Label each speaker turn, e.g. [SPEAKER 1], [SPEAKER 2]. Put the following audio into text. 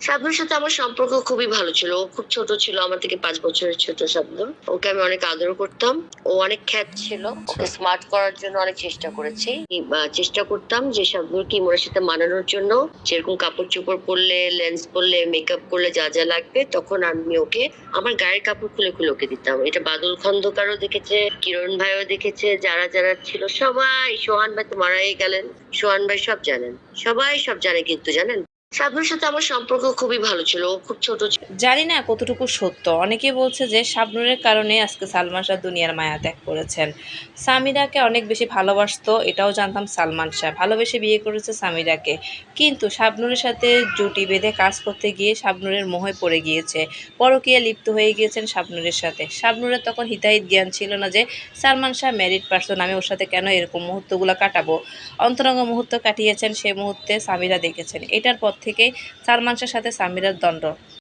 [SPEAKER 1] শাবনুর সাথে আমার সম্পর্ক খুবই ভালো ছিল। ও খুব ছোট ছিল আমার থেকে পাঁচ বছরের ছোট শাবনুর ওকে আমি অনেক আদর করতাম। ও অনেক খ্যাত ছিল। ওকে স্মার্ট করার জন্য অনেক চেষ্টা করেছি। চেষ্টা করতাম যে শাবনুর কি মোরের সাথে মানানোর জন্য। যেরকম কাপড় চোপড় পরলে লেন্স পরলে মেকআপ করলে যা যা লাগবে তখন আমি ওকে আমার গায়ের কাপড় খুলে খুলে ওকে দিতাম। এটা বাদল খন্দকারও দেখেছে কিরণ ভাইও দেখেছে যারা যারা ছিল সবাই সোহান ভাই তো মারাই গেলেন সোহান ভাই সব জানেন। সবাই সব জানে কিন্তু জানেন? শাবনুর সাথে আমার সম্পর্ক খুবই ভালো ছিল, ও খুব ছোট ছিল।
[SPEAKER 2] জানি না কতটুকু সত্য। অনেকে বলছে যে শাবনুরের কারণে আজকে সালমান শাহ দুনিয়ার মায়া ত্যাগ করেছেন। সামিরাকে অনেক বেশি ভালোবাসতো, এটাও জানতাম সালমান শাহ। ভালোবেসে বিয়ে করেছে সামিরাকে। কিন্তু শাবনুরের সাথে জুটি বেঁধে কাজ করতে গিয়ে শাবনুরের মোহে পড়ে গিয়েছে। পরকীয়া লিপ্ত হয়ে গিয়েছেন শাবনুরের সাথে। শাবনুরের তখন হিতাহিত জ্ঞান ছিল না যে সালমান শাহ ম্যারিড পার্সন আমি ওর সাথে কেন এরকম মুহূর্তগুলো কাটাবো? অন্তরঙ্গ মুহূর্ত কাটিয়েছেন সেই মুহূর্তে সামিরা দেখেছেন। এটার পর থেকেই সালমান শাহর সাথে সামিরার দ্বন্দ্ব